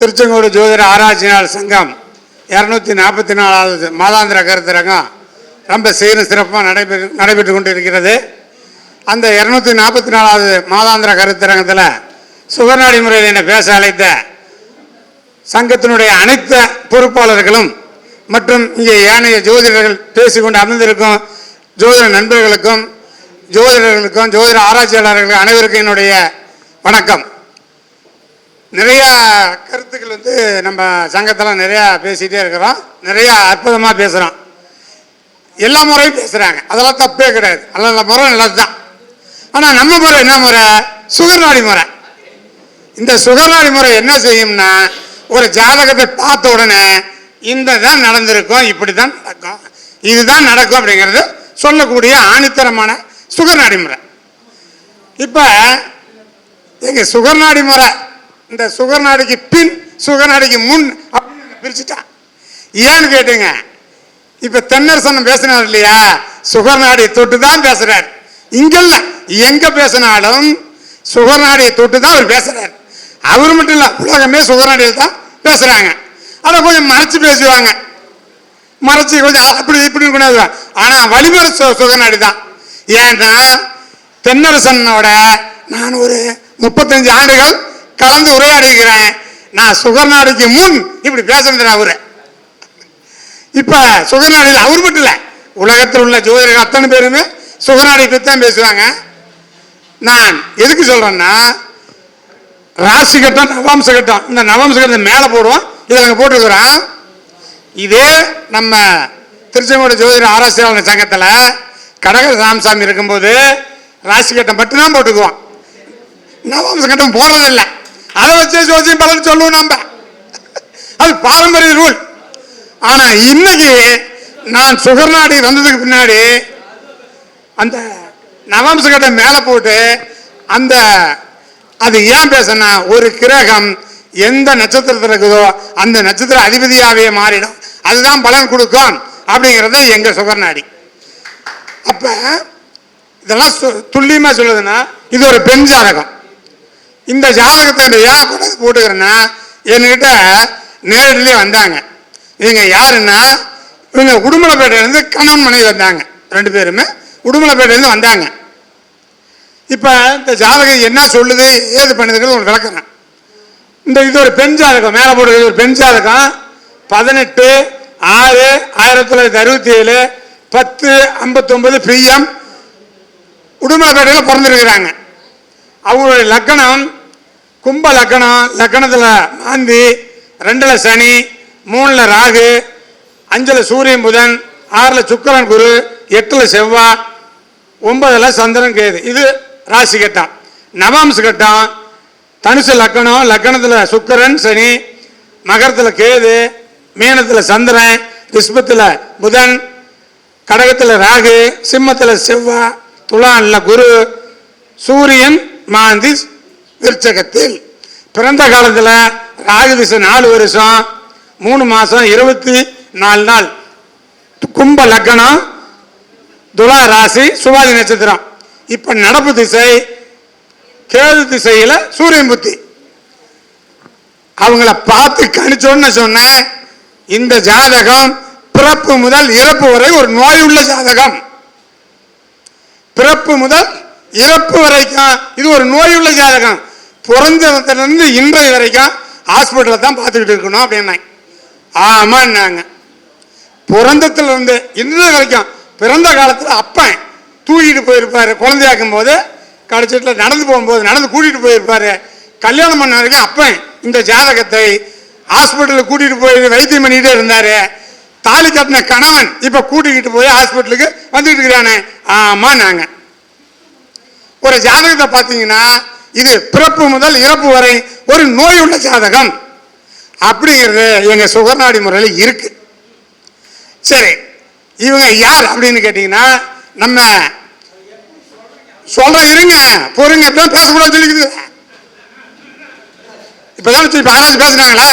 திருச்செங்கோடு ஜோதிட ஆராய்ச்சியாளர் சங்கம் இரநூத்தி நாற்பத்தி நாலாவது மாதாந்திர கருத்தரங்கம் ரொம்ப சீரும் சிறப்பாக நடைபெற்று நடைபெற்று கொண்டு இருக்கிறது அந்த இரநூத்தி நாற்பத்தி நாலாவது மாதாந்திர கருத்தரங்கத்தில் சுகர்நாடி முறையில் என்னை பேச அழைத்த சங்கத்தினுடைய அனைத்து பொறுப்பாளர்களும் மற்றும் இங்கே ஏனைய ஜோதிடர்கள் பேசிக்கொண்டு அமர்ந்திருக்கும் ஜோதிட நண்பர்களுக்கும் ஜோதிடர்களுக்கும் ஜோதிட ஆராய்ச்சியாளர்களுக்கும் அனைவருக்கும் என்னுடைய வணக்கம். நிறையா கருத்துக்கள் வந்து நம்ம சங்கத்தில் நிறையா பேசிகிட்டே இருக்கிறோம். நிறையா அற்புதமாக பேசுகிறோம் எல்லா முறையும் பேசுகிறாங்க அதெல்லாம் தப்பே கிடையாது. நல்ல முறை நல்லது தான் ஆனால் நம்ம முறை என்ன முறை? சுகர்நாடி முறை. இந்த சுகர்நாடி முறை என்ன செய்யும்னா ஒரு ஜாதகத்தை பார்த்த உடனே இந்த தான் நடந்திருக்கும் இப்படி தான் நடக்கும் இதுதான் நடக்கும் அப்படிங்கிறது சொல்லக்கூடிய ஆணித்தரமான சுகர்நாடி முறை. இப்போ எங்கள் சுகர்நாடி முறை இந்த சுகர்நாடிக்கு பின் சுகர்நாடிக்கு முன் அப்படின்னு பிரிச்சுட்டான் ஏன்னு கேட்டுங்க. இப்ப தென்னரசன் பேசினார் இல்லையா? சுகர்நாடியை தொட்டு தான் பேசுறார். இங்கல்ல எங்க பேசினாலும் சுகர்நாடியை தொட்டு தான் அவர் பேசுறார். அவர் மட்டும் இல்ல உலகமே சுகர்நாடியில் தான் பேசுறாங்க. அதை கொஞ்சம் மறைச்சு பேசுவாங்க. மறைச்சு கொஞ்சம் அப்படி இப்படி கொண்டாது ஆனா வழிமுறை சு சுகநாடி தான். ஏன்னா தென்னரசனோட நான் ஒரு முப்பத்தஞ்சு ஆண்டுகள் கலந்து உரையாடிக்கிறேன் நான் சுகர்நாடிக்கு முன் இப்படி பேசுறேன் அவரு. இப்ப சுகநாடியில் அவர் மட்டும் இல்லை உலகத்தில் உள்ள ஜோதிடர்கள் அத்தனை பேருமே சுகநாடி பற்றி தான் பேசுவாங்க. நான் எதுக்கு சொல்றேன்னா ராசி கட்டம் நவாம்ச கட்டம். இந்த நவாம்ச கட்டத்தை மேலே போடுவோம். இதை நாங்கள் போட்டுருக்குறோம். இதே நம்ம திருச்செங்கோடு ஜோதிட ஆராய்ச்சியாளர் சங்கத்தில் கடக ராமசாமி இருக்கும்போது ராசி கட்டம் மட்டும்தான் போட்டுக்குவோம். நவாம்ச கட்டம் போடுறதில்லை. அதை வச்சே ஜோசியம் பலன் சொல்லுவோம் நம்ம. அது பாரம்பரிய ரூல் ஆனா இன்னைக்கு நான் சுகர்நாடி வந்ததுக்கு பின்னாடி அந்த நவாம்ச மேலே போட்டு அந்த அது ஏன் பேசுனா ஒரு கிரகம் எந்த நட்சத்திரத்தில் இருக்குதோ அந்த நட்சத்திர அதிபதியாகவே மாறிடும். அதுதான் பலன் கொடுக்கும் அப்படிங்கிறது எங்கள் சுகர்நாடி. அப்போ இதெல்லாம் சு- சொல்லுதுன்னா இது ஒரு பெண் ஜாதகம். இந்த ஜாதகத்தை நான் ஏன் கொண்டு போட்டுக்கிறேன்னா என்கிட்ட நேரடியிலே வந்தாங்க. இவங்க யாருன்னா இவங்க உடுமலைப்பேட்டையிலேருந்து கணவன் மனைவி வந்தாங்க ரெண்டு பேருமே. உடுமலைப்பேட்டையிலேருந்து வந்தாங்க. இப்போ இந்த ஜாதகம் என்ன சொல்லுது ஏது பண்ணுதுங்கிறது உங்களுக்கு விளக்குறேன். இந்த இது ஒரு பெண் ஜாதகம் மேலே போடுறது ஒரு பெண் ஜாதகம். பதினெட்டு ஆறு ஆயிரத்தி தொள்ளாயிரத்தி அறுபத்தி ஏழு பத்து ஐம்பத்தொம்பது பிஎம் உடுமலைப்பேட்டையில் பிறந்திருக்கிறாங்க. அவங்களுடைய லக்கணம் கும்ப லக்கணம் லக்கணத்தில் மாந்தி ரெண்டில் சனி மூணில் ராகு அஞ்சில் சூரியன் புதன் ஆறில் சுக்கரன் குரு எட்டில் செவ்வாய் ஒன்பதில் சந்திரன் கேது. இது ராசி கட்டம். நவாம்சு கட்டம். தனுசு லக்கணம் லக்கணத்தில் சுக்கரன் சனி மகரத்தில் கேது மீனத்தில் சந்திரன் ரிஷ்பத்தில் புதன் கடகத்தில் ராகு சிம்மத்தில் செவ்வாய் துலானில் குரு சூரியன் மாந்தி விருச்சகத்தில் பிறந்த காலத்தில் ராகு திசை நாலு வருஷம் மூணு மாதம் இருபத்தி நாலு நாள். கும்ப லக்னம் துலா ராசி சுபாதி நட்சத்திரம். இப்ப நடப்பு திசை கேது திசையில சூரியன் புத்தி. அவங்கள பார்த்து கணிச்சோன்னு சொன்னேன் இந்த ஜாதகம் பிறப்பு முதல் இறப்பு வரை ஒரு நோயுள்ள ஜாதகம். பிறப்பு முதல் இறப்பு வரைக்கும் இது ஒரு நோயுள்ள ஜாதகம். பிறந்ததுலேருந்து இன்றைய வரைக்கும் ஹாஸ்பிட்டலில் தான் பார்த்துக்கிட்டு இருக்கணும் அப்படின்னாங்க. ஆமான்னாங்க. பிறந்ததுலேருந்து இன்றைய வரைக்கும் பிறந்த காலத்தில் அப்பன் தூக்கிட்டு போயிருப்பாரு. குழந்தையாக்கும் போது கடைச்சீட்டில் நடந்து போகும்போது நடந்து கூட்டிகிட்டு போயிருப்பாரு. கல்யாணம் பண்ண வரைக்கும் அப்பன் இந்த ஜாதகத்தை ஹாஸ்பிட்டலில் கூட்டிகிட்டு போய் வைத்தியம் பண்ணிகிட்டே இருந்தார். தாலி கட்டின கணவன் இப்போ கூட்டிக்கிட்டு போய் ஹாஸ்பிட்டலுக்கு வந்துக்கிட்டு இருக்கிறானே ஆமாம் நாங்க ஒரு ஜாதகத்தை பார்த்தீங்கன்னா இது பிறப்பு முதல் இறப்பு வரை ஒரு நோய் உள்ள ஜாதகம். அப்படிங்கிறது எங்கள் சுகர்நாடி முறையில் இருக்கு. சரி இவங்க யார் அப்படின்னு கேட்டிங்கன்னா நம்ம சொல்ற இருங்க பொறுங்க இப்பதான் பேசக்கூடாது சொல்லிக்குது. இப்பதான் வச்சு இப்ப யாராச்சும் பேசுனாங்களா?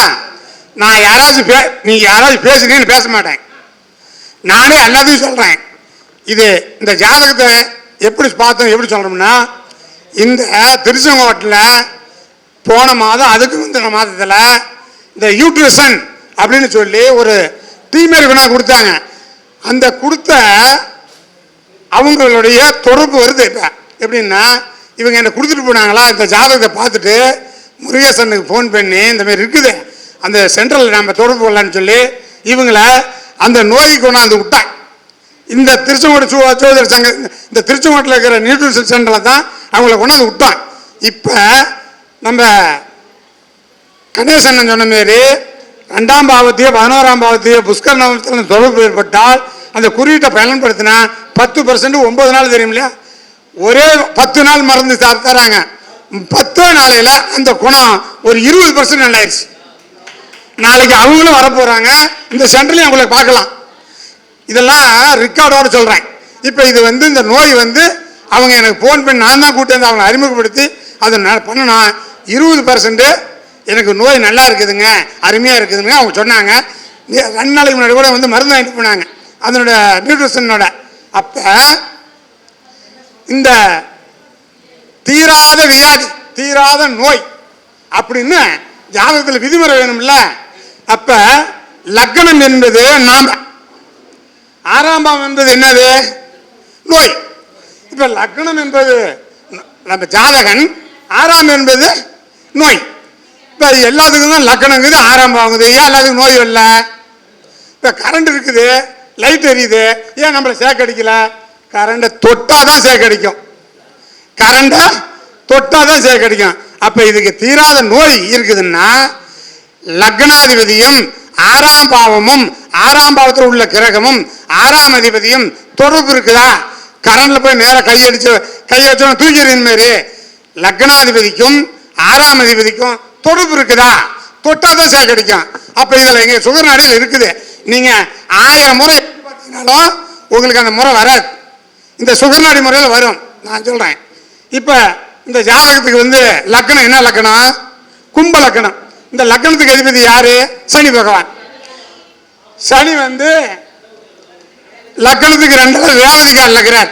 நான் யாராச்சும் பே நீங்க யாராச்சும் பேசுனீங்கன்னு பேச மாட்டேன். நானே எல்லாத்தையும் சொல்றேன். இது இந்த ஜாதகத்தை எப்படி பார்த்தோம் எப்படி சொல்றோம்னா இந்த திருச்செங்கோட்டில் போன மாதம் அதுக்கு முந்தின மாதத்தில் இந்த யூட்ரிசன் அப்படின்னு சொல்லி ஒரு டீமேல் வினா கொடுத்தாங்க. அந்த கொடுத்த அவங்களுடைய தொடர்பு வருது இப்போ. எப்படின்னா இவங்க என்னை கொடுத்துட்டு போனாங்களா இந்த ஜாதகத்தை பார்த்துட்டு முருகேசனுக்கு ஃபோன் பண்ணி இந்த மாதிரி இருக்குது. அந்த சென்ட்ரலில் நம்ம தொடர்பு கொள்ளலான்னு சொல்லி இவங்கள அந்த நோய்க்கு கொண்டாந்து விட்டாங்க. இந்த திருச்செங்கோடு சு சோதர் சங்க இந்த திருச்செங்கோட்டில் இருக்கிற நியூட்ரிஷன் சென்டரில் தான் அவங்கள கொண்டாந்து விட்டோம் இப்போ நம்ம கணேசன் சொன்ன மாரி ரெண்டாம் பாவத்தையோ பதினோராம் பாவத்தையோ புஷ்கர் நவத்தில் தொடர்பு ஏற்பட்டால் அந்த குறியீட்டை பயன்படுத்தினா பத்து பர்சன்ட் ஒன்பது நாள் தெரியும் இல்லையா? ஒரே பத்து நாள் மருந்து தராங்க. பத்தோ நாளையில் அந்த குணம் ஒரு இருபது பர்சன்ட் நல்லாயிருச்சு நாளைக்கு அவங்களும் வரப்போகிறாங்க இந்த சென்டர்லையும் அவங்களை பார்க்கலாம். இதெல்லாம் ரெக்கார்டோடு சொல்கிறேன் இப்போ இது வந்து இந்த நோய் வந்து அவங்க எனக்கு ஃபோன் பண்ணி நான் தான் கூட்டி வந்து அவங்களை அறிமுகப்படுத்தி அதை நான் பண்ணணும் இருபது பர்சன்ட்டு எனக்கு நோய் நல்லா இருக்குதுங்க அருமையாக இருக்குதுங்க அவங்க சொன்னாங்க. ரெண்டு நாளைக்கு முன்னாடி கூட வந்து மருந்து வாங்கிட்டு போனாங்க. அதனோட நியூட்ரிஷனோட அப்போ இந்த தீராத வியாதி தீராத நோய் அப்படின்னு ஜாதகத்தில் விதிமுறை வேணும்ல? அப்போ லக்னம் என்பது நாம் ஆறாம் பாவம் என்பது என்னது? நோய். இப்போ லக்னம் என்பது நம்ம ஜாதகன் ஆறாம் என்பது நோய். இப்போ எல்லாத்துக்கும் தான் லக்னங்குது ஆறாம் ஆகுது ஏன் எல்லாத்துக்கும் நோய் இல்லை இப்போ கரண்ட் இருக்குது லைட் எரியுது. ஏன் நம்மளை சேக்கடிக்கல கரண்டை தொட்டால் தான் சேக்கடிக்கும் கரண்டை தொட்டால் தான் சேக்கடிக்கும் அப்போ இதுக்கு தீராத நோய் இருக்குதுன்னா லக்னாதிபதியும் ஆறாம் பாவமும் ஆறாம் பாவத்தில் உள்ள கிரகமும் ஆறாம் அதிபதியும் தொடர்பு இருக்குதா? கரண்ட்ல போய் நேரா கையடிச்சு கையை வச்சோம் தூக்கிடுற மாரி. லக்னாதிபதிக்கும் ஆறாம் அதிபதிக்கும் தொடர்பு இருக்குதா? தொட்டா தான் சேகடிக்கும் அப்ப இதுல எங்க சுகர் நடையில் இருக்குது. நீங்க ஆயிரம் முறை பார்த்தீங்கன்னாலும் உங்களுக்கு அந்த முறை வராது. இந்த சுகர்நாடி முறையில் வரும். நான் சொல்றேன். இப்ப இந்த ஜாதகத்துக்கு வந்து லக்கணம் என்ன லக்கணம் கும்ப லக்கணம் இந்த லக்கணத்துக்கு அதிபதி யாரு? சனி பகவான். சனி வந்து லக்கணத்துக்கு ரெண்டுல ரேவதிகாரில் இருக்கிறார்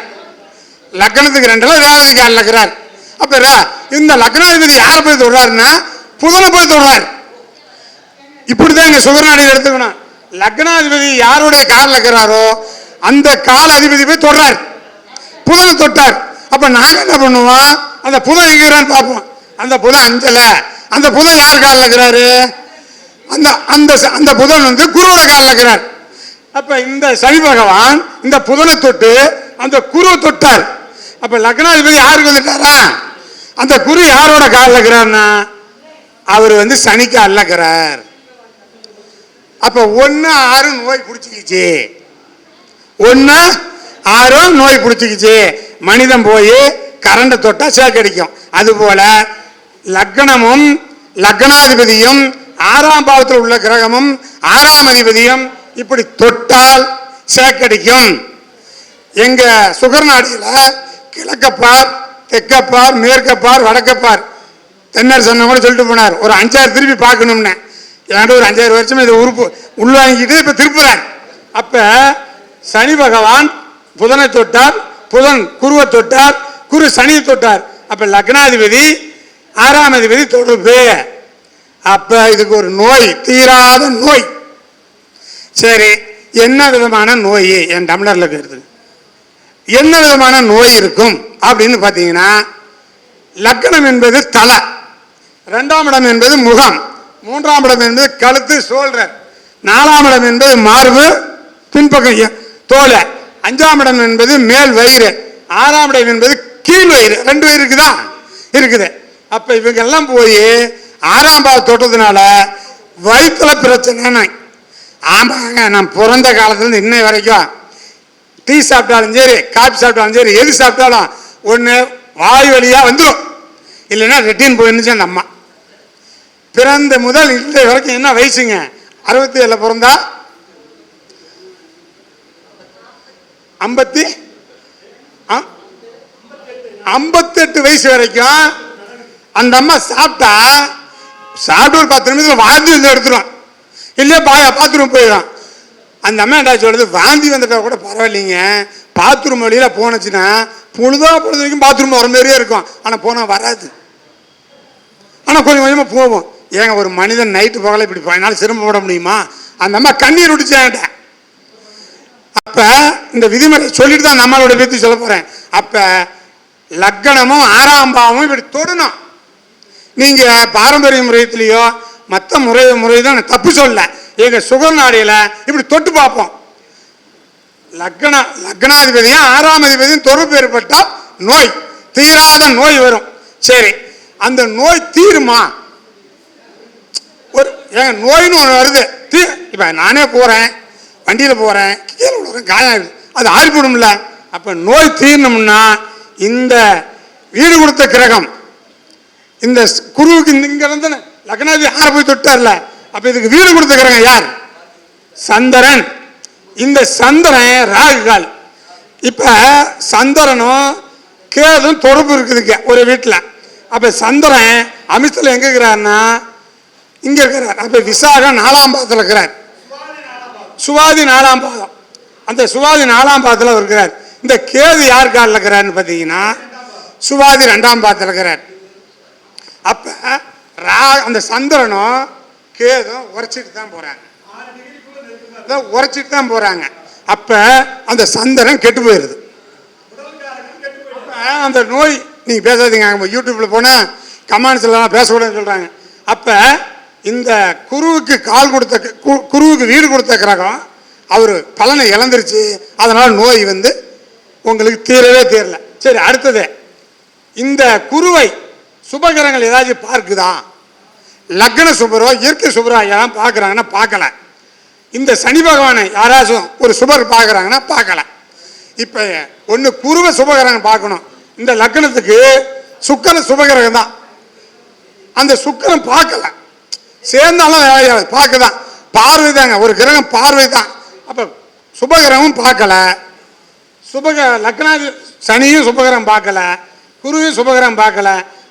லக்கணத்துக்கு ரெண்டுல ரேவதிகாரில் இருக்கிறார் அப்போ ரே- இந்த லக்னாதிபதி யாரை போய் தொடுறாருன்னா புதனை போய் தொடுறார். இப்படிதான் இங்க சுகர்நாடி எடுத்துக்கணும். லக்னாதிபதி யாருடைய காலில் இருக்கிறாரோ அந்த கால அதிபதி போய் தொடுறார். புதனை தொட்டார். அப்போ நாங்கள் என்ன பண்ணுவோம்? அந்த புதன் எங்கிறான்னு பார்ப்போம். அந்த புதன் அஞ்சலை. அந்த புதன் யார் காலில் இருக்கிறாரு அந்த அந்த அந்த புதன் வந்து குருவோட காலில் இருக்கிறார் அப்ப இந்த சனி பகவான் இந்த புதனை தொட்டு அந்த குருவை தொட்டார். அப்ப லக்னாதிபதி யாருக்கு வந்துட்டாரா? அந்த குரு யாரோட காலில் இருக்கிறார்னா? அவர் வந்து சனிக்கு அல்லக்கிறார் அப்ப ஒன்னு ஆறு நோய் பிடிச்சிக்கிச்சு. ஒன்று ஆறும் நோய் பிடிச்சிக்கிச்சு. மனிதன் போய் கரண்டை தொட்டா சேக்கடிக்கும் அதுபோல லக்னமும் லக்னாதிபதியும் ஆறாம் பாவத்தில் உள்ள கிரகமும் ஆறாம் அதிபதியும் இப்படி தொட்டால் சேக்கடிக்கும். எங்க சுகர்நாடியில் கிழக்கப்பார் தெற்கப்பார் மேற்கப்பார் வடக்கப்பார். தென்னர் சொன்ன கூட சொல்லிட்டு போனார். ஒரு அஞ்சாறு திருப்பி பார்க்கணும்னு. ஏன்னா ஒரு அஞ்சாறு வருஷம் இதை உறுப்பு உள்வாங்கிட்டு இப்போ திருப்புறேன் அப்போ சனி பகவான் புதனை தொட்டார் புதன் குருவை தொட்டார் குரு சனியை தொட்டார். அப்போ லக்னாதிபதி ஆறாம் அதிபதி தொடர்பு. அப்போ இதுக்கு ஒரு நோய் தீராத நோய். சரி என்ன விதமான நோய் என் தமிழரில் இருக்கிறது என்ன விதமான நோய் இருக்கும் அப்படின்னு பார்த்தீங்கன்னா லக்கணம் என்பது தலை ரெண்டாம் இடம் என்பது முகம் மூன்றாம் இடம் என்பது கழுத்து சோழர் நாலாம் இடம் என்பது மார்பு பின்பக்கம் தோலை அஞ்சாம் இடம் என்பது மேல் வயிறு ஆறாம் இடம் என்பது கீழ் வயிறு ரெண்டு வயிறு இருக்குதா? இருக்குது. அப்போ இவங்கெல்லாம் போய் ஆறாம் பாவ தொட்டதுனால வயிற்றுல பிரச்சனை ஆமாங்க நான் பிறந்த காலத்துலேருந்து இன்னை வரைக்கும் டீ சாப்பிட்டாலும் சரி காஃபி சாப்பிட்டாலும் சரி எது சாப்பிட்டாலும் ஒன்று வாய் வழியாக வந்துடும் இல்லைன்னா ரெட்டின் போயிருந்துச்சு அந்த அம்மா. பிறந்த முதல் இந்த வரைக்கும் என்ன வயசுங்க? அறுபத்தி ஏழில் பிறந்தா? ஐம்பத்தி? ஐம்பத்தெட்டு வயசு வரைக்கும் அந்த அம்மா சாப்பிட்டா சாப்பிட்டு ஒரு பத்து நிமிஷத்தில் வாந்தி வந்து எடுத்துடும் இல்லையா பா பாத்ரூம் போயிடும் அந்த அம்மா என்ன சொல்றது? வாந்தி வந்துட்டா கூட பரவாயில்லைங்க. பாத்ரூம் வழியில போனுச்சுன்னா பொழுதா பொழுது வரைக்கும் பாத்ரூம் வர மாதிரியே இருக்கும். ஆனா போனா வராது. ஆனா கொஞ்சம் கொஞ்சமா போவோம். ஏங்க ஒரு மனிதன் நைட்டு போகல இப்படி பயனால சிரமப்பட முடியுமா? அந்த அம்மா கண்ணீர் விட்டுச்சேன்ட்ட அப்ப இந்த விதிமுறை சொல்லிட்டு தான் நம்மளோட பத்தி சொல்ல போறேன். அப்ப லக்கணமும் ஆறாம் பாவமும் இப்படி தொடணும். நீங்க பாரம்பரிய முறையத்திலேயோ மற்ற முறை முறை தான் நான் தப்பு சொல்ல எங்க சுகர் நாடியில இப்படி தொட்டு பார்ப்போம். லக்ன லக்னாதிபதியும் ஆறாம் அதிபதியும் தொடர்பு ஏற்பட்டால் நோய் தீராத நோய் வரும். சரி அந்த நோய் தீருமா? ஒரு ஏன் நோயின்னு ஒன்று வருது. தீ இப்போ நானே போகிறேன் வண்டியில் போகிறேன் கீழே விழுறேன் காயம் ஆகுது. அது ஆறிப்போடும்ல அப்போ நோய் தீரணும்னா இந்த வீடு கொடுத்த கிரகம் இந்த ஸ்- குருவுக்கு இங்கே இங்க லக்னாதி ஆற போய் தொட்டார்ல. அப்ப இதுக்கு வீடு கொடுத்துக்கிறாங்க யார்? சந்திரன். இந்த சந்திரன் ராகுகால் இப்ப சந்திரனும் கேதும் தொடர்பு இருக்குதுங்க ஒரு வீட்டில் அப்ப சந்திரன் அமித்துல எங்க இருக்கிறாருன்னா இங்க இருக்கிறார். அப்ப விசாகம் நாலாம் பாதத்தில் இருக்கிறார். சுவாதி நாலாம் பாதம். அந்த சுவாதி நாலாம் பாதத்தில் அவர் இருக்கிறார். இந்த கேது யார் காலில் இருக்கிறாருன்னு பார்த்தீங்கன்னா சுவாதி ரெண்டாம் பாதத்தில் இருக்கிறார். அப்போ ரா அந்த சந்திரனும் கேதும் உரைச்சிட்டு தான் போகிறாங்க அதான் உரைச்சிட்டு தான் போகிறாங்க அப்போ அந்த சந்திரன் கெட்டு போயிடுது அந்த நோய் நீங்கள் பேசாதீங்க அங்க யூடியூப்பில் போனா கமெண்ட்ஸ்ல பேசக்கூடாதுன்னு சொல்கிறாங்க அப்போ இந்த குருவுக்கு கால் கொடுத்த கு- குருவுக்கு வீடு கொடுத்த கிரகம் அவர் பலனை இழந்துருச்சு. அதனால் நோய் வந்து உங்களுக்கு தீரவே தீரல. சரி அடுத்தது. இந்த குருவை சுபகிரகங்கள் ஏதாச்சும் பார்க்குதா? லக்ன சுபரோ இயற்கை சுபரோ யாரும் பார்க்குறாங்கன்னா பார்க்கல. இந்த சனி பகவானை யாராச்சும் ஒரு சுபர் பார்க்குறாங்கன்னா பார்க்கல. இப்போ ஒன்று குருவ சுபகிரகம் பார்க்கணும். இந்த லக்னத்துக்கு சுக்கர சுபகிரகம் தான். அந்த சுக்கிரன் பார்க்கல. சேர்ந்தாலும் வேலையாது பார்க்க தான் பார்வை தாங்க ஒரு கிரகம் பார்வை தான் அப்போ சுபகிரகமும் பார்க்கல. சுபக லக்னாதி சனியும் சுபகிரகம் பார்க்கல. குருவையும் சுபகிரகம் பார்க்கல.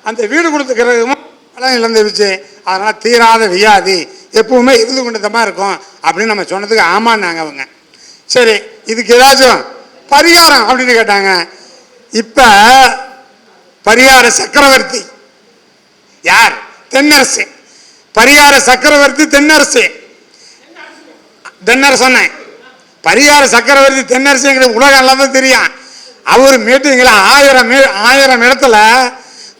அந்த வீடு கொடுத்த கிரகமும் எல்லாம் இழந்துருச்சு. அதனால் தீராத வியாதி. எப்பவுமே இருந்து கொண்டதமாக இருக்கும் அப்படின்னு நம்ம சொன்னதுக்கு ஆமான்னாங்க அவங்க. சரி இதுக்கு ஏதாச்சும் பரிகாரம் அப்படின்னு கேட்டாங்க. இப்போ பரிகார சக்கரவர்த்தி. யார்? தென்னரசு. பரிகார சக்கரவர்த்தி தென்னரசு. தென்னரசு சொன்னேன். பரிகார சக்கரவர்த்தி தென்னரசுங்கிற உலகம் எல்லாம் தான் தெரியும். அவர் மீட்டிங்கில் ஆயிரம் மீ ஆயிரம் இடத்துல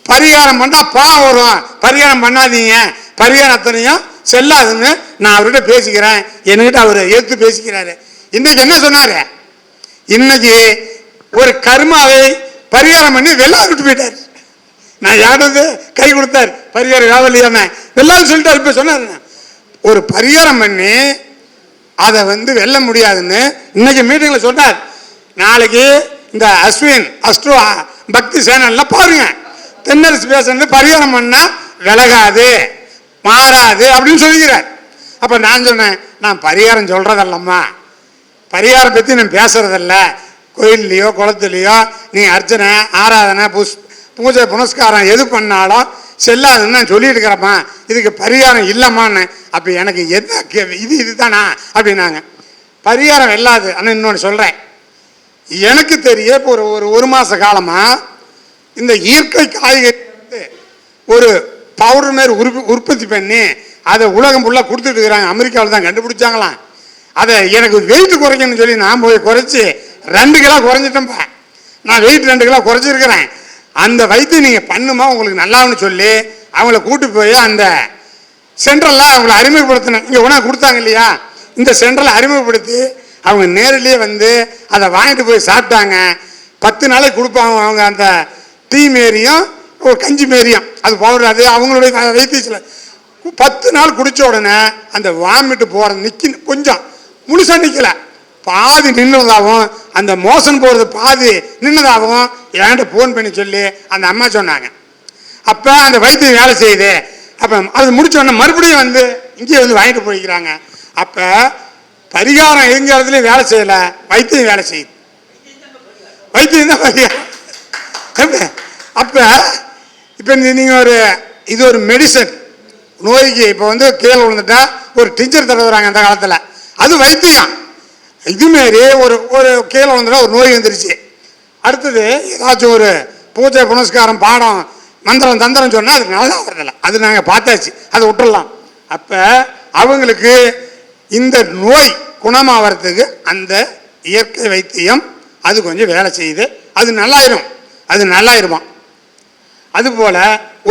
பரிகாரம் பண்ணால் பாவம் வரும். பரிகாரம் பண்ணாதீங்க. பரிகாரத்தனையும் செல்லாதுன்னு நான் அவர்கிட்ட பேசிக்கிறேன். என்கிட்ட அவர் எடுத்து பேசிக்கிறாரு. இன்னைக்கு என்ன சொன்னார்? இன்னைக்கு ஒரு கர்மாவை பரிகாரம் பண்ணி வெள்ளாது விட்டு போயிட்டார். நான் யாருந்து கை கொடுத்தார்? பரிகாரம் காவலியாம வெள்ளாது சொல்லிட்டு இப்ப சொன்னார். ஒரு பரிகாரம் பண்ணி அதை வந்து வெல்ல முடியாதுன்னு இன்னைக்கு மீட்டிங்கில் சொன்னார். நாளைக்கு இந்த அஸ்வின் அஸ்ட்ரோ பக்தி சேனல்லாம் பாருங்கள் தென்னரசு பேசுறது பரிகாரம் பண்ணால் விலகாது மாறாது அப்படின்னு சொல்லிக்கிறார். அப்போ நான் சொன்னேன் நான் பரிகாரம் சொல்கிறதல்லம்மா பரிகாரம் பற்றி நான் பேசுறதில்ல. கோயில்லையோ குளத்துலையோ நீ அர்ச்சனை ஆராதனை புஷ் பூஜை புனஸ்காரம் எது பண்ணாலும் செல்லாதுன்னு நான் சொல்லிட்டு இருக்கிறப்பா இதுக்கு பரிகாரம் இல்லைம்மான்னு. அப்போ எனக்கு என்ன கே- இது இதுதானா? அப்படின்னாங்க. பரிகாரம் வெல்லாது ஆனால் இன்னொன்று சொல்கிறேன் எனக்கு தெரிய இப்போ ஒரு ஒரு ஒரு மாத காலமாக இந்த இயற்கை காய்கறி ஒரு பவுடர் மாதிரி உற்ப உற்பத்தி பண்ணி அதை உலகம் ஃபுல்லாக கொடுத்துட்டு இருக்கிறாங்க. அமெரிக்காவில் தான் கண்டுபிடிச்சாங்களாம். அதை எனக்கு வெயிட் குறைக்கணும்னு சொல்லி நான் போய் குறைச்சி ரெண்டு கிலோ குறைஞ்சிட்டேன்ப்பா நான் வெயிட் ரெண்டு கிலோ குறைச்சிருக்கிறேன். அந்த வைத்தியம் நீங்கள் பண்ணுமா? உங்களுக்கு நல்லான்னு சொல்லி அவங்கள கூட்டி போய் அந்த சென்ட்ரலில் அவங்கள அறிமுகப்படுத்தினேன் இங்கே உணவு கொடுத்தாங்க இல்லையா? இந்த சென்ட்ரலை அறிமுகப்படுத்தி அவங்க நேரிலேயே வந்து அதை வாங்கிட்டு போய் சாப்பிட்டாங்க. பத்து நாளைக்கு கொடுப்பாங்க அவங்க அந்த டீ மேரியும் ஒரு கஞ்சி மாரியும் அது பவுடர் அது அவங்களுடைய வைத்தியத்தில் பத்து நாள் குடித்த உடனே அந்த வாமிட்டு போகிற நிற்கி கொஞ்சம். முழுசாக நிற்கல பாதி நின்னதாகவும் அந்த மோசன் போகிறது பாதி நின்னதாகவும் என்கிட்ட ஃபோன் பண்ணி சொல்லி அந்த அம்மா சொன்னாங்க. அப்போ அந்த வைத்தியம் வேலை செய்யுது. அப்போ அது முடிச்ச உடனே மறுபடியும் வந்து இங்கே வந்து வாங்கிட்டு போய்க்கிறாங்க. அப்போ பரிகாரம் எங்க இடத்துலையும் வேலை செய்யலை. வைத்தியம் வேலை செய்யுது. வைத்தியம் தான் பரிகாரம்? அப்போ இப்போ நீங்கள் ஒரு இது ஒரு மெடிசன் நோய்க்கு இப்போ வந்து கீழே விழுந்துட்டா ஒரு டிஞ்சர் தடவுறாங்க அந்த காலத்தில். அது வைத்தியம். இதுமாரி ஒரு ஒரு கீழே விழுந்துட்டா ஒரு நோய் வந்துருச்சு. அடுத்தது ஏதாச்சும் ஒரு பூஜை புனஸ்காரம் பாடம் மந்திரம் தந்திரம் சொன்னால் அது நல்லா வரதில்லை அது நாங்கள் பார்த்தாச்சு. அதை விட்டுறலாம். அப்போ அவங்களுக்கு இந்த நோய் குணமாகறதுக்கு அந்த இயற்கை வைத்தியம் அது கொஞ்சம் வேலை செய்யுது. அது நல்லாயிரும். அது நல்லாயிருமா? அதுபோல்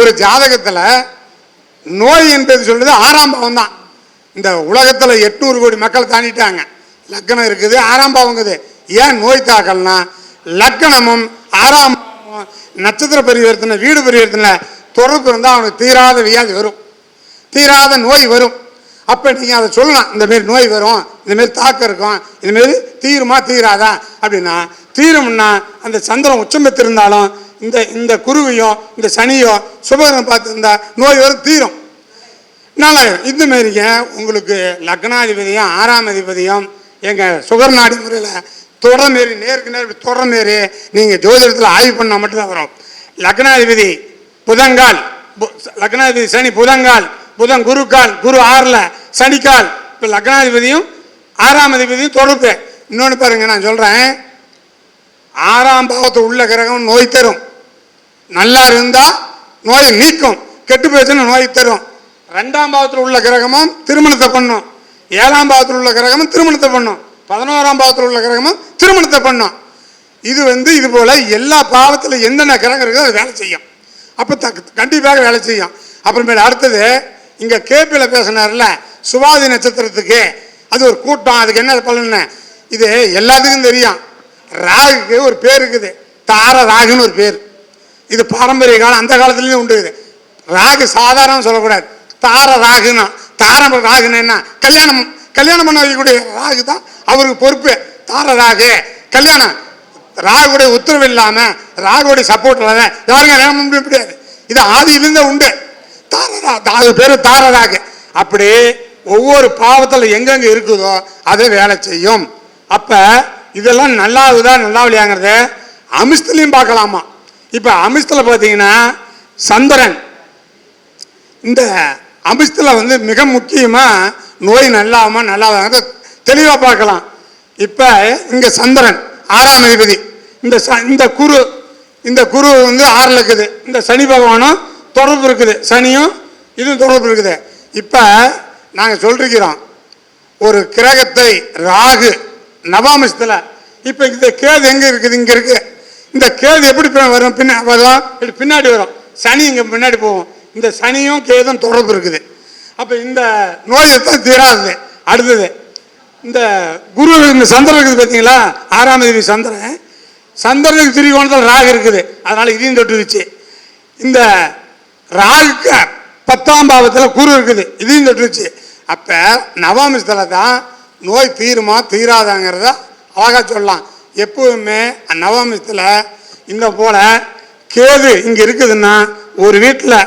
ஒரு ஜாதகத்தில் நோய் என்பது சொல்கிறது ஆறாம் பாவம் தான் இந்த உலகத்தில் எட்நூறு கோடி மக்கள் தாண்டிட்டாங்க. லக்கணம் இருக்குது ஆறாம் பாவங்குது ஏன் நோய் தாக்கல்னா லக்கணமும் ஆறாம் பாவமும் நட்சத்திர பரிவர்த்தனை வீடு பரிவர்த்தனை தொடர்பு இருந்தால் அவனுக்கு தீராத வியாதி வரும். தீராத நோய் வரும். அப்போ நீங்கள் அதை சொல்லலாம் இந்தமாரி நோய் வரும் இந்தமாரி தாக்கம் இருக்கும் இந்தமாரி தீருமா தீராதா? அப்படின்னா தீரும்னா அந்த சந்திரன் உச்சம் பெற்றிருந்தாலும் இந்த இந்த குருவியும் இந்த சனியோ சுபகரம் பார்த்துருந்தா நோய் வரும் தீரும். நல்லாயிரும் இந்த மாரிங்க உங்களுக்கு லக்னாதிபதியும் ஆறாம் அதிபதியும் எங்கள் சுகர் நாடி முறையில் தொடர் நேருக்கு நேர் தொடர் மாரி நீங்கள் ஜோதிடத்தில் ஆய்வு பண்ணால் மட்டும்தான் வரும். லக்னாதிபதி புதங்கால் பு- லக்னாதிபதி சனி புதங்கால் புதன் குருக்கால் குரு ஆறில் சனிக்கால். இப்போ லக்னாதிபதியும் ஆறாம் அதிபதியும் தொடர்பு. இன்னொன்று பாருங்க நான் சொல்கிறேன் ஆறாம் பாவத்தை உள்ள கிரகம் நோய் தரும். நல்லா இருந்தால் நோய் நீக்கும். கெட்டு போயிடுச்சுன்னு நோய் தரும். ரெண்டாம் பாவத்தில் உள்ள கிரகமும் திருமணத்தை பண்ணும். ஏழாம் பாவத்தில் உள்ள கிரகமும் திருமணத்தை பண்ணும். பதினோராம் பாவத்தில் உள்ள கிரகமும் திருமணத்தை பண்ணும். இது வந்து இது போல் எல்லா பாவத்தில் என்னென்ன கிரகம் இருக்குதோ அது வேலை செய்யும். அப்போ த கண்டிப்பாக வேலை செய்யும். அப்புறமேல அடுத்தது இங்கே கேபியில் பேசினார்ல சுவாதி நட்சத்திரத்துக்கு அது ஒரு கூட்டம் அதுக்கு என்ன பலன்னு? இது எல்லாத்துக்கும் தெரியும். ராகுக்கு ஒரு பேர் இருக்குது. தார ராகுன்னு ஒரு பேர். இது பாரம்பரிய காலம் அந்த காலத்துலேயும் உண்டு இது. ராகு சாதாரணம் சொல்லக்கூடாது. தார ராகுனா தாரம் ராகுன்னு என்ன? கல்யாணம் கல்யாணம் பண்ண வைக்கக்கூடிய ராகு தான் அவருக்கு பொறுப்பு. தார ராகு கல்யாணம். ராகுடைய உத்தரவு இல்லாமல் ராகுடைய சப்போர்ட் இல்லாத யாருங்க கல்யாணம் பண்ண முடியாது. இது ஆதியிலிருந்தே உண்டு. தாரரா அது பேர் தாரராகு. அப்படி ஒவ்வொரு பாவத்தில் எங்கெங்க இருக்குதோ அதை வேலை செய்யும். அப்போ இதெல்லாம் நல்லாவுதா நல்லா இல்லையாங்கிறத அமிஸ்துலையும் பார்க்கலாமா? இப்போ அமிஸ்தில் பார்த்தீங்கன்னா சந்திரன். இந்த அமிஸ்தில் வந்து மிக முக்கியமாக நோய் நல்லாமா நல்லாதாங்கிறத தெளிவாக பார்க்கலாம். இப்போ இங்கே சந்திரன் ஆறாம் அதிபதி. இந்த ச- இந்த குரு இந்த குரு வந்து ஆறில் இருக்குது. இந்த சனி பகவானும் தொடர்பு இருக்குது. சனியும் இதுவும் தொடர்பு இருக்குது. இப்போ நாங்கள் சொல்லிருக்கிறோம் ஒரு கிரகத்தை ராகு நவாமிஷத்தில் இப்போ இந்த கேது எங்கே இருக்குது? இங்கே இருக்குது இந்த கேது எப்படி வரும்? பின்ன வரும் இப்படி பின்னாடி வரும். சனி இங்கே பின்னாடி போகும். இந்த சனியும் கேதும் தொடர்பு இருக்குது. அப்போ இந்த நோய் தான் தீராது. அடுத்தது இந்த குரு இந்த சந்திரன் இருக்குது பார்த்தீங்களா ஆறாம் தேதி சந்திரன். சந்திரனுக்கு திரிகோணத்தில் ராகு இருக்குது. அதனால் இதையும் தொட்டுருச்சு. இந்த ராகுக்கு பத்தாம் பாவத்தில் குரு இருக்குது. இதையும் தொட்டுருச்சு. அப்போ நவாமிசத்தில் தான் நோய் தீருமா தீராதாங்கிறத அழகாக சொல்லலாம். எப்போதுமே நவாமிசத்தில் இந்த போல் கேது இங்கே இருக்குதுன்னா ஒரு வீட்டில்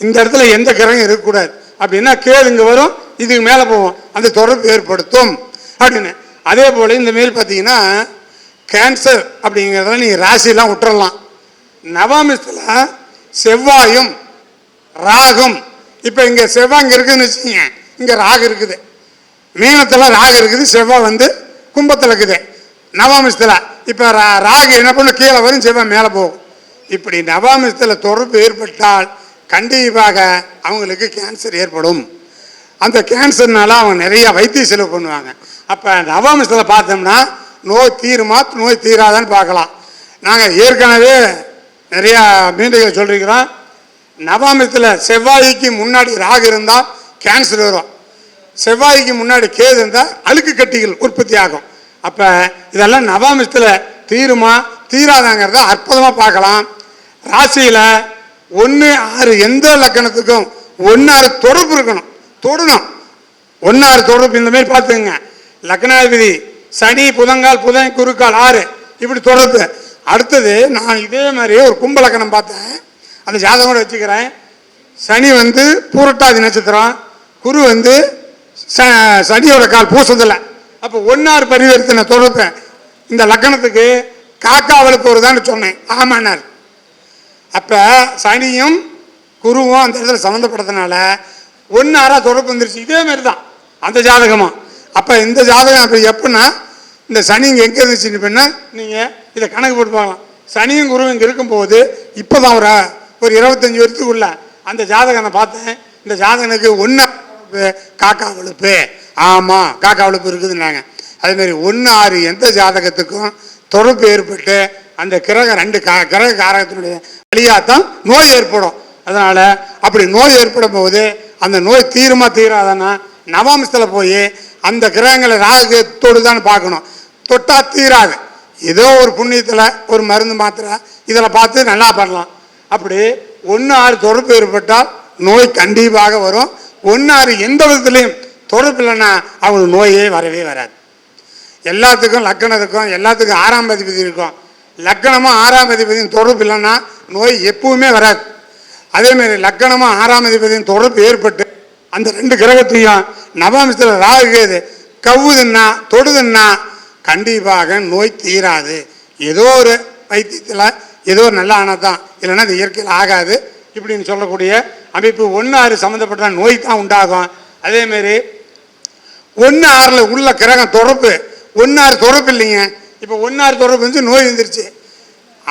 இந்த இடத்துல எந்த கிரகம் இருக்கக்கூடாது. அப்படின்னா கேது இங்கே வரும் இதுக்கு மேலே போவோம். அந்த தொடர்பு ஏற்படுத்தும். அப்படின்னு. அதே போல் இந்த மேல் பார்த்தீங்கன்னா கேன்சர் அப்படிங்கிறதுல நீங்கள் ராசிலாம் விட்டுறலாம் நவாமிசத்தில் செவ்வாயும் ராகும். இப்போ இங்கே செவ்வாய் இங்கே இருக்குதுன்னு வச்சுக்கோங்க. இங்கே ராகு இருக்குது. மீனத்தில் ராகு இருக்குது செவ்வாய் வந்து கும்பத்தில் இருக்குது. நவாமிஷத்தில். இப்போ ரா- ராகு என்ன பண்ணும்? கீழே வரும் செவ்வாய் மேலே போகும். இப்படி நவாமிஷத்தில் தொடர்பு ஏற்பட்டால் கண்டிப்பாக அவங்களுக்கு கேன்சர் ஏற்படும். அந்த கேன்சர்னால அவங்க நிறையா வைத்திய செலவு பண்ணுவாங்க. அப்போ நவாமிஷத்தில் பார்த்தோம்னா நோய் தீருமா நோய் தீராதான்னு பார்க்கலாம். நாங்கள் ஏற்கனவே நிறையா மீண்டுகளை சொல்லியிருக்கிறோம் நவாமித்தில் செவ்வாய்க்கு முன்னாடி ராகு இருந்தால் கேன்சர் வரும். செவ்வாய்க்கு முன்னாடி கேது இருந்தால் அழுக்கு கட்டிகள் உற்பத்தி ஆகும். அப்போ இதெல்லாம் நவாமித்தில் தீருமா தீராதாங்கிறத அற்புதமாக பார்க்கலாம். ராசியில் ஒன்று ஆறு எந்த லக்கணத்துக்கும் ஒன்று ஆறு தொடர்பு இருக்கணும். தொடணும். ஒன்று ஆறு தொடர்பு இந்த மாதிரி பார்த்துங்க லக்னாதிபதி சனி புதங்கால் புதன் குருக்கால் ஆறு இப்படி தொடர்பு. அடுத்தது நான் இதே மாதிரி ஒரு கும்ப லக்கணம் பார்த்தேன். அந்த ஜாதகம் வச்சுக்கிறேன். சனி வந்து பூரட்டாதி நட்சத்திரம். குரு வந்து ச- சனியோட கால் பூசதில்ல அப்போ ஒன்னார் பரிவர்த்தனை தொடர்பு இந்த லக்கணத்துக்கு வளர்ப்பவர் தான் சொன்னேன். ஆமாண்ணார் அப்போ சனியும் குருவும் அந்த இடத்துல சம்மந்தப்படுறதுனால ஒன்னாராக தொடர்பு வந்துருச்சு. இதே மாதிரி தான் அந்த ஜாதகமாக அப்போ இந்த ஜாதகம் அப்போ எப்படின்னா இந்த சனி இங்கே எங்கே இருந்துச்சுன்னு பண்ணால் நீங்கள் இதை கணக்கு போட்டு பார்க்கலாம். சனியும் குருவும் இங்கே இருக்கும்போது இப்போ தான் ஒரு ஒரு இருபத்தஞ்சி வருஷத்துக்குள்ள அந்த ஜாதகனை பார்த்தேன். இந்த ஜாதகனுக்கு ஒன்று காக்கா வலுப்பு ஆமாம் காக்கா வலுப்பு இருக்குதுன்னாங்க. அதேமாரி ஒன்று ஆறு எந்த ஜாதகத்துக்கும் தொடர்பு ஏற்பட்டு அந்த கிரக ரெண்டு கா கிரக காரகத்தினுடைய வழியாக தான் நோய் ஏற்படும். அதனால் அப்படி நோய் ஏற்படும் போது அந்த நோய் தீரமாக தீராதன்னா நவாம்சத்தில் போய் அந்த கிரகங்களை ராகு தான் பார்க்கணும். தொட்டால் தீராது. ஏதோ ஒரு புண்ணியத்தில் ஒரு மருந்து மாத்திரை இதில் பார்த்து நல்லா பண்ணலாம். அப்படி ஒன்று ஆறு தொடர்பு ஏற்பட்டால் நோய் கண்டிப்பாக வரும். ஒன்று ஆறு எந்த விதத்துலையும் தொடர்பு இல்லைன்னா அவங்களுக்கு நோயே வரவே வராது. எல்லாத்துக்கும் லக்கணத்துக்கும் எல்லாத்துக்கும் ஆறாம் அதிபதி இருக்கும். லக்கணமும் ஆறாம் அதிபதியும் தொடர்பு இல்லைன்னா நோய் எப்பவுமே வராது. அதேமாரி லக்கணமும் ஆறாம் அதிபதியும் தொடர்பு ஏற்பட்டு அந்த ரெண்டு கிரகத்தையும் நவாம்சத்தில் ராகு கேது கவ்வுதுன்னா தொடுதுன்னா கண்டிப்பாக நோய் தீராது. ஏதோ ஒரு வைத்தியத்தில் ஏதோ ஒரு நல்ல ஆனா தான். இல்லைன்னா அது இயற்கையில் ஆகாது. இப்படின்னு சொல்லக்கூடிய அமைப்பு ஒன்று ஆறு சம்மந்தப்பட்ட நோய் தான் உண்டாகும். அதேமாரி ஒன்று ஆறில் உள்ள கிரகம் தொடர்பு ஒன்று ஆறு தொடர்பு இல்லைங்க. இப்போ ஒன்று ஆறு தொடர்பு வந்து நோய் வந்துருச்சு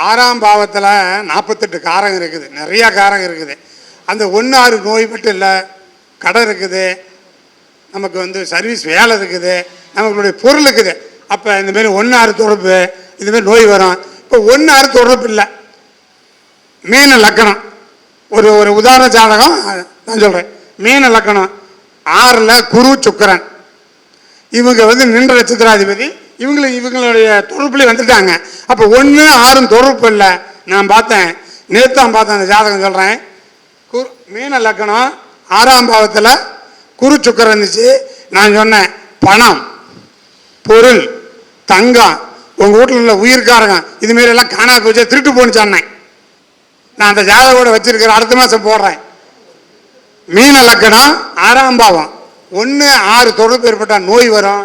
ஆறாம் பாவத்தில் நாற்பத்தெட்டு காரகம் இருக்குது. நிறையா காரகம் இருக்குது. அந்த ஒன்று ஆறு நோய் மட்டும் இல்லை. கடை இருக்குது. நமக்கு வந்து சர்வீஸ் வேலை இருக்குது. நம்மளுடைய பொருள் இருக்குது. அப்போ இந்தமாரி ஒன்று ஆறு தொடர்பு இதுமாரி நோய் வரும். இப்போ ஒன்று ஆறு தொடர்பு இல்லை. மீன லக்கணம். ஒரு ஒரு உதாரண ஜாதகம் நான் சொல்கிறேன் மீன லக்கணம். ஆறில் குரு சுக்கரன். இவங்க வந்து நின்ற நட்சத்திராதிபதி. இவங்களுக்கு இவங்களுடைய தொடர்புலேயே வந்துட்டாங்க. அப்போ ஒன்று ஆறும் தொடர்பு இல்லை. நான் பார்த்தேன். நேத்தான் பார்த்தேன் அந்த ஜாதகம் சொல்கிறேன் குரு மீன லக்கணம் ஆறாம் பாவத்தில் குரு சுக்கரம் இருந்துச்சு. நான் சொன்னேன் பணம் பொருள் தங்கம் உங்கள் வீட்டில் உள்ள உயிர்காரங்க இதுமாரி எல்லாம் காணாது போச்சு திருட்டு போன்னு சொன்னேன் நான் அந்த ஜாதகோட வச்சிருக்கிற அடுத்த மாதம் போடுறேன். மீன லக்கணம் ஆறாம் பாவம். ஒன்று ஆறு தொடர்பு ஏற்பட்டால் நோய் வரும்.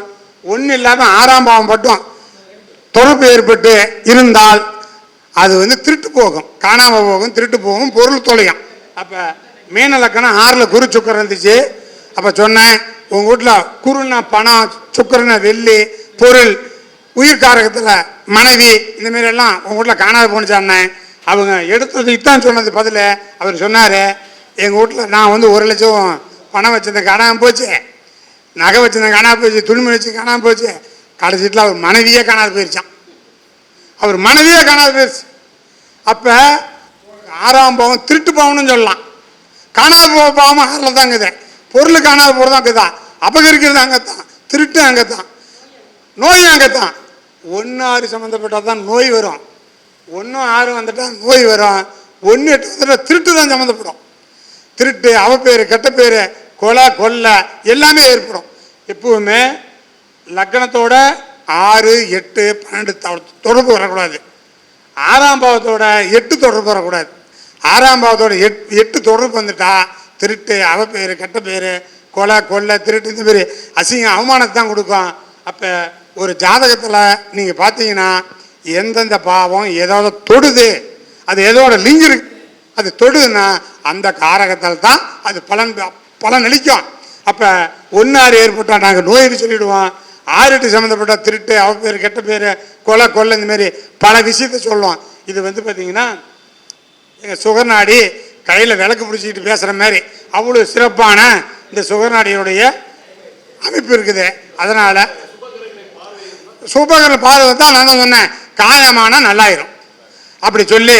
ஒன்று இல்லாமல் ஆறாம் பாவம் மட்டும் தொடர்பு ஏற்பட்டு இருந்தால் அது வந்து திருட்டு போகும். காணாமல் போகும் திருட்டு போகும் பொருள் தொலையும். அப்போ மீன லக்கணம் ஆறில் குரு சுக்கரம் இருந்துச்சு. அப்போ சொன்னேன் உங்கள் வீட்டில் குருன்னா பணம் சுக்கரனா வெள்ளி பொருள் உயிர்காரகத்தில் மனைவி இந்த மாதிரி எல்லாம் உங்கள் வீட்டில் காணாது போன்னு சொன்னேன் அவங்க எடுத்தது இதான் சொன்னது பதில். அவர் சொன்னார் எங்கள் வீட்டில் நான் வந்து ஒரு லட்சம் பணம் வச்சிருந்தேன் காணாமல் போச்சு. நகை வச்சிருந்தேன் காணாம போச்சு. துணிமணி வச்சு காணாமல் போச்சு. கடைசியில் அவர் மனைவியே காணாது போயிருச்சான் அவர் மனைவியே காணாது போயிருச்சு. அப்போ ஆறாம் பாவம் திருட்டு பாவம்னு சொல்லலாம். காணாது போக பாவம் ஆறில் தான் இருக்குது. பொருள் காணாத அங்கே தான் அபகரிக்கிறது அங்கே தான் திருட்டு அங்கே தான் நோய் அங்கே தான் ஒன்று ஆறு சம்மந்தப்பட்டால் தான் நோய் வரும். ஒன்று ஆறு வந்துட்டால் நோய் வரும். ஒன்று எட்டு வந்துட்டால் திருட்டு தான் சம்மந்தப்படும் திருட்டு அவப்பேர் கெட்ட பேர் கொலை கொள்ளை எல்லாமே ஏற்படும். எப்பவுமே லக்கணத்தோட ஆறு எட்டு பன்னெண்டு தொடர்பு வரக்கூடாது. ஆறாம் பாவத்தோட எட்டு தொடர்பு வரக்கூடாது. ஆறாம் பாவத்தோட எட் எட்டு தொடர்பு வந்துட்டா திருட்டு அவப்பேர் கெட்ட பேர் கொலை கொள்ளை திருட்டு இந்த மாதிரி அசிங்கம் அவமானத்தை தான் கொடுக்கும். அப்போ ஒரு ஜாதகத்தில் நீங்கள் பார்த்தீங்கன்னா எந்தெந்த பாவம் ஏதாவது தொடுது அது எதோட லிங்க் அது தொடுதுன்னா அந்த காரகத்தால் தான் அது பலன் பலன் அளிக்கும். அப்போ ஆறு ஏற்பட்டால் நாங்கள் நோயின்னு சொல்லிவிடுவோம் ஆறுட்டு சம்மந்தப்பட்ட திருட்டு அவ பேர் கெட்ட பேர் கொலை கொள்ளை இந்த மாதிரி பல விஷயத்த சொல்லுவோம். இது வந்து பார்த்தீங்கன்னா எங்கள் சுகர்நாடி கையில் விளக்கு பிடிச்சிக்கிட்டு பேசுகிற மாதிரி. அவ்வளோ சிறப்பான இந்த சுகர்நாடியினுடைய அமைப்பு இருக்குது. அதனால் சூப்பர் பார்வை தான் நான் தான் சொன்னேன். காயமானா நல்லாயிரும். அப்படி சொல்லி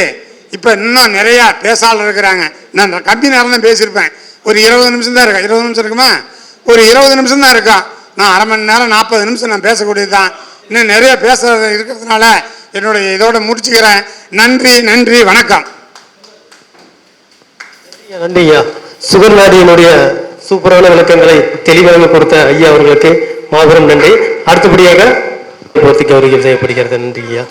இப்போ இன்னும் நிறையா பேசாளர் இருக்கிறாங்க. நான் கம்மி நேரம் தான் பேசியிருப்பேன். ஒரு இருபது நிமிஷம் தான் இருக்கா? இருபது நிமிஷம் இருக்குமா? ஒரு இருபது நிமிஷம் தான் இருக்கா? நான் அரை மணி நேரம் நாற்பது நிமிஷம் நான் பேசக்கூடியது தான். இன்னும் நிறைய பேசுறது இருக்கிறதுனால என்னுடைய இதோட முடிச்சுக்கிறேன். நன்றி நன்றி வணக்கம். நன்றி ஐயா. சூப்பரான விளக்கங்களை தெளிவாக கொடுத்த ஐயா அவர்களுக்கு மாபெரும் நன்றி. அடுத்தபடியாக பூர்த்திக்கு அவர்கள் செய்யப்படுகிறது நன்றி ஐயா